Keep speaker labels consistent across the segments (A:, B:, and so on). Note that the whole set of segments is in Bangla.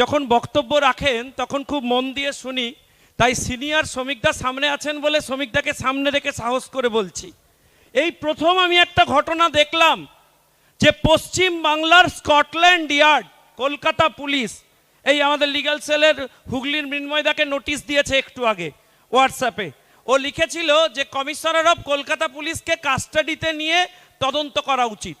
A: যখন বক্তব্য রাখেন, তখন খুব মন দিয়ে শুনি, তাই সিনিয়র শ্রমিকদা সামনে আছেন বলে শ্রমিকদাকে সামনে রেখে সাহস করে বলছি। এই প্রথম আমি একটা ঘটনা দেখলাম, যে পশ্চিম বাংলার স্কটল্যান্ড ইয়ার্ড, কলকাতা পুলিশ, এই আমাদের লিগ্যাল সেলের হুগলির মৃন্ময়দাকে নোটিশ দিয়েছে একটু আগে, হোয়াটসঅ্যাপে। ও লিখেছিল যে কমিশনার অফ কলকাতা পুলিশকে কাস্টাডিতে নিয়ে তদন্ত করা উচিত।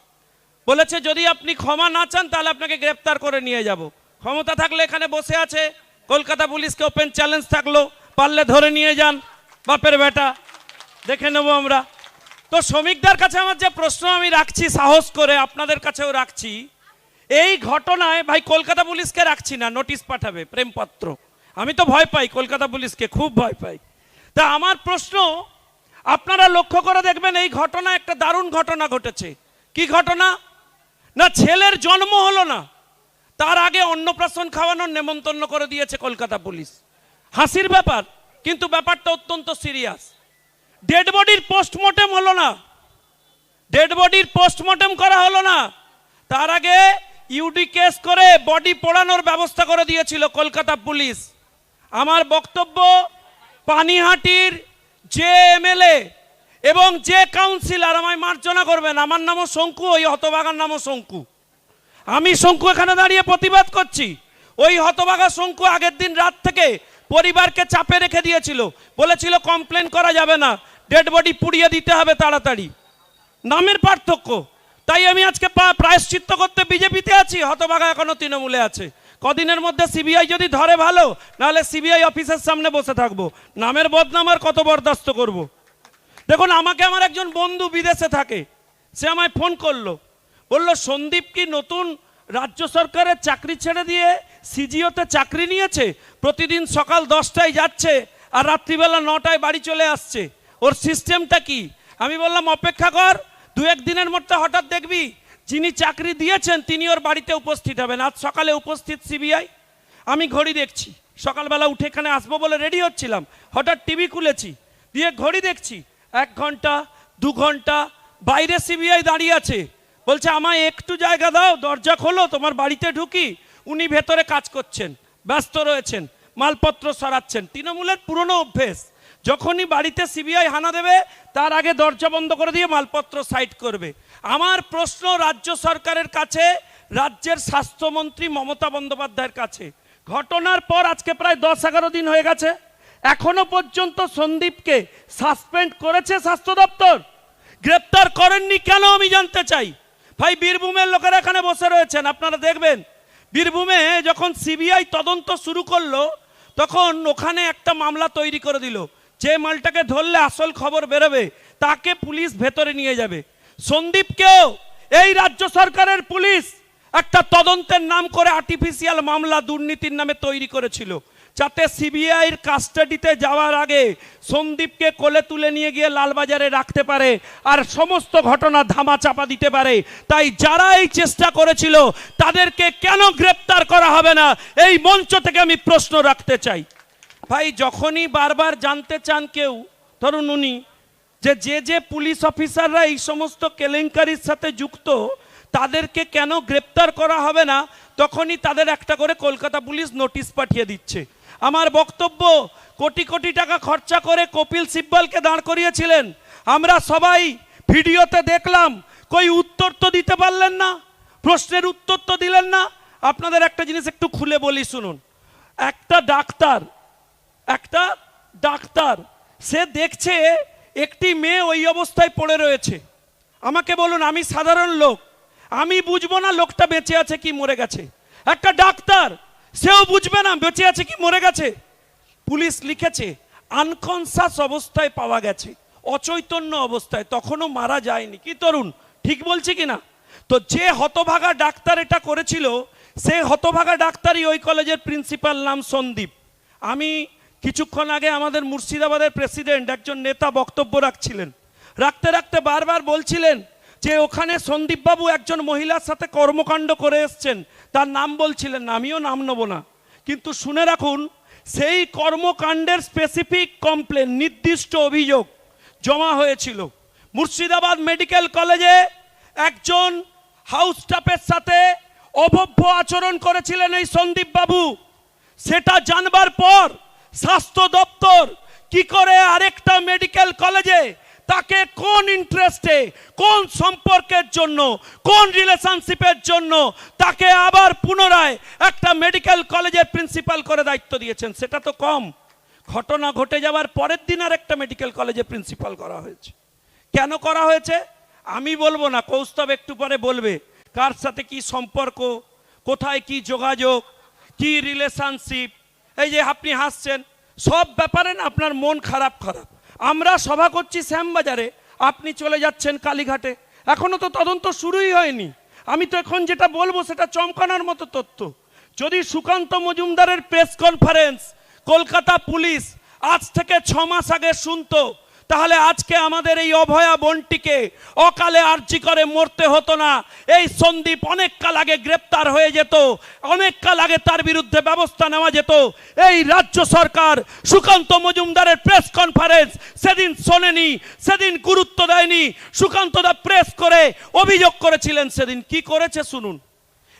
A: বলেছে, যদি আপনি ক্ষমা না চান, তাহলে আপনাকে গ্রেপ্তার করে নিয়ে যাব। ক্ষমতা থাকলে এখানে বসে আছে। কলকাতা পুলিশকে ওপেন চ্যালেঞ্জ থাকল, পারলে ধরে নিয়ে যান, বাপের বেটা। দেখে নেব আমরা। তো শ্রমিকদের কাছে আমার যে প্রশ্ন আমি রাখছি, সাহস করে আপনাদের কাছেও রাখছি, এই ঘটনায় ভাই কলকাতা পুলিশকে রাখছি না নোটিশ পাঠাবে, প্রেমপত্র। আমি তো ভয় পাই কলকাতা পুলিশকে, খুব ভয় পাই। তা আমার প্রশ্ন, আপনারা লক্ষ্য করে দেখবেন এই ঘটনা একটা দারুণ ঘটনা ঘটেছে। কি ঘটনা? না, ছেলের জন্ম হলো না। তার আগে অন্নপ্রাশন খাওয়ানোর নেমন্তন্ন করে দিয়েছে কলকাতা পুলিশ। হাসির ব্যাপার, কিন্তু ব্যাপারটা অত্যন্ত সিরিয়াস। ডেড বডির পোস্টমর্টেম হলো না। ডেড বডির পোস্টমর্টেম করা হলো না। তার আগে ইউডি কেস করে বডি পোড়ানোর ব্যবস্থা করে দিয়েছিল কলকাতা পুলিশ। আমার বক্তব্য, পানিহাটির যে এমএলএ এবং যে কাউন্সিলর, আমায় মার্জনা করবেন। আমার নামও শঙ্কু, ওই হতবাগার নামও শঙ্কু। আমি শঙ্কু এখানে দাঁড়িয়ে প্রতিবাদ করছি। ওই হতবাগা শঙ্কু আগের দিন রাত থেকে পরিবারকে চাপে রেখে দিয়েছিল। বলেছিল, কমপ্লেন করা যাবে না। ডেড বডি পুড়িয়ে দিতে হবে তাড়াতাড়ি। নামের পার্থক্য। তাই আমি আজকে প্রায়শ্চিত্ত করতে বিজেপিতে আছি। হতভাগা এখনও তৃণমূলে আছে। কদিনের মধ্যে সিবিআই যদি ধরে ভালো, নাহলে সিবিআই অফিসের সামনে বসে থাকব। নামের বদনাম আর কত বরদাস্ত করব। দেখুন, আমাকে আমার একজন বন্ধু বিদেশে থাকে। সে আমায় ফোন করল। বলল, সন্দীপ কি নতুন রাজ্য সরকারের চাকরি ছেড়ে দিয়ে সিজিওতে চাকরি নিয়েছে? প্রতিদিন সকাল দশটায় যাচ্ছে আর রাত্রিবেলা নটায় বাড়ি চলে আসছে। ওর সিস্টেমটা কি? আমি বললাম, অপেক্ষা কর, দু একদিনের মধ্যে হঠাৎ দেখবি, যিনি চাকরি দিয়েছেন তিনি ওর বাড়িতে উপস্থিত হবেন। আজ সকালে উপস্থিত সিবিআই। আমি ঘড়ি দেখছি। সকালবেলা উঠে এখানে আসব বলে রেডি হচ্ছিলাম। হঠাৎ টিভি খুলেছি, দিয়ে ঘড়ি দেখছি। এক ঘণ্টা, দু ঘণ্টা, বাইরে সিবিআই দাঁড়িয়ে আছে। বলছে, আমায় একটু জায়গা দাও, দরজা খোলো, তোমার বাড়িতে ঢুকি। উনি ভেতরে কাজ করছেন, ব্যস্ত রয়েছেন, মালপত্র সরাচ্ছেন। তৃণমূলের পুরনো অভ্যেস, যখনই বাড়িতে সিবিআই হানা দেবে, তার আগে দরজা বন্ধ করে দিয়ে মালপত্র সাইড করবে। আমার প্রশ্ন রাজ্য সরকারের কাছে, রাজ্যের স্বাস্থ্যমন্ত্রী মমতা বন্দ্যোপাধ্যায়ের কাছে। ঘটনার পর আজকে প্রায় দশ এগারো দিন হয়ে গেছে। এখনও পর্যন্ত সন্দীপকে সাসপেন্ড করেছে স্বাস্থ্য দপ্তর। গ্রেপ্তার করেননি কেন আমি জানতে চাই। ভাই, বীরভূমের লোকেরা এখানে বসে রয়েছেন, আপনারা দেখবেন। বীরভূমে যখন সিবিআই তদন্ত শুরু করল, তখন ওখানে একটা মামলা তৈরি করে দিল। যে মালটাকে ধরলে আসল খবর বেরোবে, তাকে পুলিশ ভেতরে নিয়ে যাবে। সন্দীপকেও এই রাজ্য সরকারের পুলিশ একটা তদন্তের নাম করে আর্টিফিশিয়াল মামলা দুর্নীতির নামে তৈরি করেছিল। যাতে সিবিআইয়ের কাস্টাডিতে যাওয়ার আগে সন্দীপকে কোলে তুলে নিয়ে গিয়ে লালবাজারে রাখতে পারে আর সমস্ত ঘটনা ধামা চাপা দিতে পারে। তাই যারা এই চেষ্টা করেছিল, তাদেরকে কেন গ্রেপ্তার করা হবে না? এই মঞ্চ থেকে আমি প্রশ্ন রাখতে চাই। ভাই, যখনই বারবার জানতে চান কেউ, ধরুন উনি, যে যে যে পুলিশ অফিসাররা এই সমস্ত কেলেঙ্কারির সাথে যুক্ত, তাদেরকে কেন গ্রেপ্তার করা হবে না? তখনই তাদের একটা করে কলকাতা পুলিশ নোটিশ পাঠিয়ে দিচ্ছে। আমার বক্তব্য কোটি কোটি টাকা খরচা করে কপিল সিব্বলকে দাঁড় করিয়েছিলেন। আমরা সবাই ভিডিওতে দেখলাম, কই উত্তর তো দিতে পারলেন না, প্রশ্নের উত্তর তো দিলেন না। আপনাদের একটা জিনিস একটু খুলে বলি শুনুন। একটা ডাক্তার একটা ডাক্তার, সে দেখছে একটি মেয়ে ওই অবস্থায় পড়ে রয়েছে। আমাকে বলুন, আমি সাধারণ লোক, আমি বুঝব না লোকটা বেঁচে আছে কি মরে গেছে। একটা ডাক্তার সেও বুঝবে না, বেঁচে আছে কি, মরে গেছে। পুলিশ লিখেছে, আনকনসাস অবস্থায় পাওয়া গেছে, অচৈতন্য অবস্থায়, তখনও মারা যায়নি। কি তরুণ, ঠিক বলছি কি না? তো যে হতভাগা ডাক্তার এটা করেছিল, সে হতভাগা ডাক্তারই ওই কলেজের প্রিন্সিপাল নাম সন্দীপ। আমি কিছুক্ষণ আগে আমাদের মুর্শিদাবাদের প্রেসিডেন্ট একজন নেতা বক্তব্য রাখছিলেন। রাখতে রাখতে বারবার বলছিলেন যে, ওখানে সন্দীপবাবু একজন মহিলার সাথে কর্মকাণ্ড করে এসছেন তার নাম বলছিলেন আমিও নাম নেব না। কিন্তু শুনে রাখুন, সেই কর্মকাণ্ডের স্পেসিফিক কমপ্লেন নির্দিষ্ট অভিযোগ জমা হয়েছিল। মুর্শিদাবাদ মেডিকেল কলেজে একজন হাউস স্টাফের সাথে অভব্য আচরণ করেছিলেন এই সন্দীপ বাবু সেটা জানবার পর স্বাস্থ্য দপ্তর কি করে আরেকটা মেডিকেল কলেজে তাকে কোন ইন্টারেস্টে কোন সম্পর্কের জন্য, কোন রিলেশনশিপের জন্য তাকে আবার পুনরায় একটা মেডিকেল কলেজের প্রিন্সিপাল করে দায়িত্ব দিয়েছেন? সেটা তো কম। ঘটনা ঘটে যাওয়ার পরের দিন আর একটা মেডিকেল কলেজে প্রিন্সিপাল করা হয়েছে। কেন করা হয়েছে? আমি বলব না, কৌস্তব একটু পরে বলবে। কার সাথে কি সম্পর্ক? কোথায় কি যোগাযোগ? কি রিলেশনশিপ এই যে আপনি হাসছেন, সব ব্যাপারে না আপনার মন খারাপ খারাপ আমরা সভা করছি শ্যামবাজারে, আপনি চলে যাচ্ছেন কালীঘাটে। এখনও তো তদন্ত শুরুই হয়নি। আমি তো এখন যেটা বলব সেটা চমকানোর মতো তথ্য। যদি সুকান্ত মজুমদারের প্রেস কনফারেন্স, কলকাতা পুলিশ আজ থেকে ছ মাস আগে শুনতো তাহলে আজকে আমাদের এই অভয়া বনটিকে অকালে আর্জি করে মরতে হতো না। এই সন্দীপ অনেক কাল আগে গ্রেপ্তার হয়ে যেত, অনেক কাল আগে তার বিরুদ্ধে ব্যবস্থা নেওয়া যেত। এই রাজ্য সরকার সুকান্ত মজুমদারের প্রেস কনফারেন্স সেদিন শোনেনি, সেদিন গুরুত্ব দেয়নি। সুকান্ত দা প্রেস করে অভিযোগ করেছিলেন সেদিন। কি করেছে শুনুন।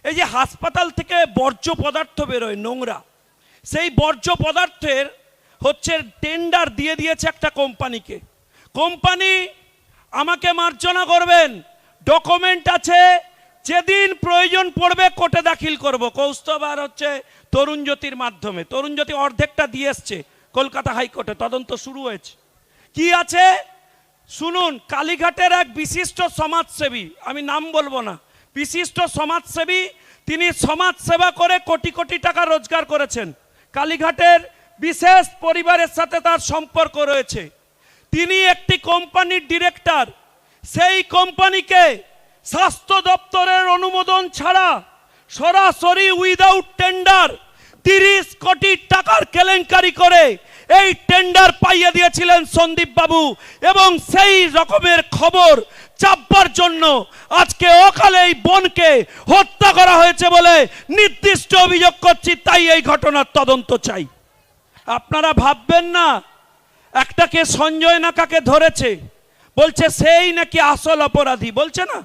A: এই যে হাসপাতাল থেকে বর্জ্য পদার্থ বেরোয় নোংরা, সেই বর্জ্য পদার্থের হচ্ছে টেন্ডার দিয়ে দিয়েছে একটা কোম্পানিকে কোম্পানি আমাকে মার্জনা করবেন। ডকুমেন্ট আছে, যেদিন প্রয়োজন পড়বে কোর্টে দাখিল করব। কৌস্তব আর হচ্ছে তরুণ জ্যোতির মাধ্যমে। তরুণ জ্যোতি অর্ধেকটা দিয়ে এসছে কলকাতা হাইকোর্টে। তদন্ত শুরু হয়েছে। কি আছে? শুনুন, কালীঘাটের এক বিশিষ্ট সমাজসেবী, আমি নাম বলব না, বিশিষ্ট সমাজসেবী, তিনি সমাজ সেবা করে কোটি কোটি টাকা রোজগার করেছেন। কালীঘাটের বিশেষ পরিবারের সাথে তার সম্পর্ক রয়েছে। তিনি একটি কোম্পানির ডিরেক্টর। সেই কোম্পানিকে স্বাস্থ্য দপ্তরের অনুমোদন ছাড়া সরাসরি উইদাউট টেন্ডার তিরিশ কোটি টাকার কেলেঙ্কারি করে এই টেন্ডার পাইয়ে দিয়েছিলেন সন্দীপ বাবু এবং সেই রকমের খবর চাপবার জন্য আজকে অকালে এই বনকে হত্যা করা হয়েছে বলে নির্দিষ্ট অভিযোগ করছি, তাই এই ঘটনার তদন্ত চাই। আপনারা ভাববেন না একটাকে সঞ্জয় নাকাকে ধরেছে, বলছে সেই নাকি আসল অপরাধী, বলছে না?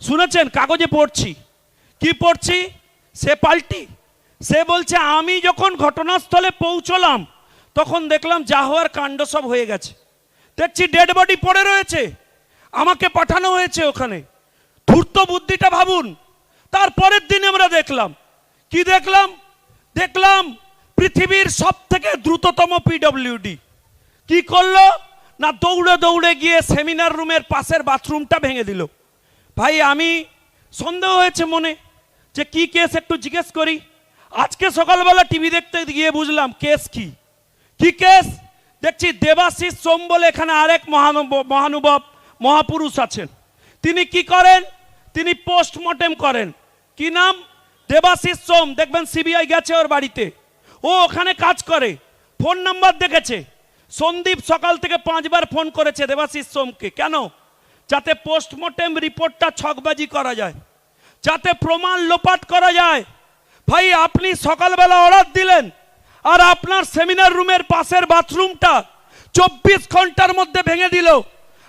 A: শুনেছেন? কাগজে পড়ছি। কি পড়ছি? সে পাল্টি। সে বলছে, আমি যখন ঘটনাস্থলে পৌঁছলাম, তখন দেখলাম যা হওয়ার কাণ্ড সব হয়ে গেছে। দেখছি ডেড বডি পড়ে রয়েছে। আমাকে পাঠানো হয়েছে ওখানে। ধূর্ত বুদ্ধিটা ভাবুন। তারপরের দিন আমরা দেখলাম। কি দেখলাম? দেখলাম পৃথিবীর সব থেকে দ্রুততম পিডব্লিউডি কি করল? না দৌড়ে দৌড়ে গিয়ে সেমিনার রুমের পাশের বাথরুমটা ভেঙে দিল। ভাই, আমি সন্দেহ হয়েছে মনে যে কি কেস একটু জিজ্ঞেস করি। আজকে সকালবেলা টিভি দেখতে গিয়ে বুঝলাম কেস কি। কি কেস? দেখছি দেবাশিস সোম বলে এখানে আরেক মহানুভব মহানুভব, মহাপুরুষ আছেন। তিনি কি করেন? তিনি পোস্টমর্টেম করেন। কি নাম? দেবাশিস সোম। দেখবেন সিবিআই গেছে ওর বাড়িতে। ও ওখানে কাজ করে। ফোন নাম্বার দেখেছে। সন্দীপ সকাল থেকে পাঁচবার ফোন করেছে দেবাশিস সোমকে। কেন? যাতে পোস্টমর্টেম রিপোর্টটা ছকবাজি করা যায়। যাতে প্রমাণ লোপাট করা যায়। ভাই, আপনি সকালবেলা অর্ডার দিলেন আর আপনার সেমিনার রুমের পাশের বাথরুমটা চব্বিশ ঘণ্টার মধ্যে ভেঙে দিল।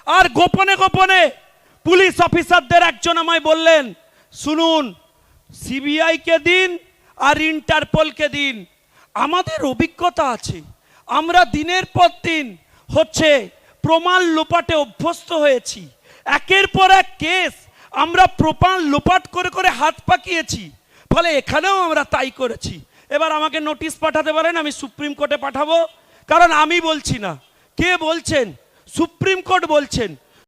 A: আর গোপনে গোপনে পুলিশ অফিসারদের একজন আমায় বললেন, শুনুন, সিবিআইকে দিন আর ইন্টারপোলকে দিন। আমাদের অভিজ্ঞতা আছে। আমরা দিনের পর দিন হচ্ছে প্রমাণ লোপাটে অভ্যস্ত হয়েছি। একের পর এক কেস আমরা প্রমাণ লোপাট করে করে হাত পাকিয়েছি। ফলে এখানেও আমরা তাই করেছি। এবার আমাকে নোটিশ পাঠাতে পারেন আমি সুপ্রিম কোর্টে পাঠাবো। কারণ আমি বলছি না। কে বলছেন? সুপ্রিম কোর্ট বলছেন।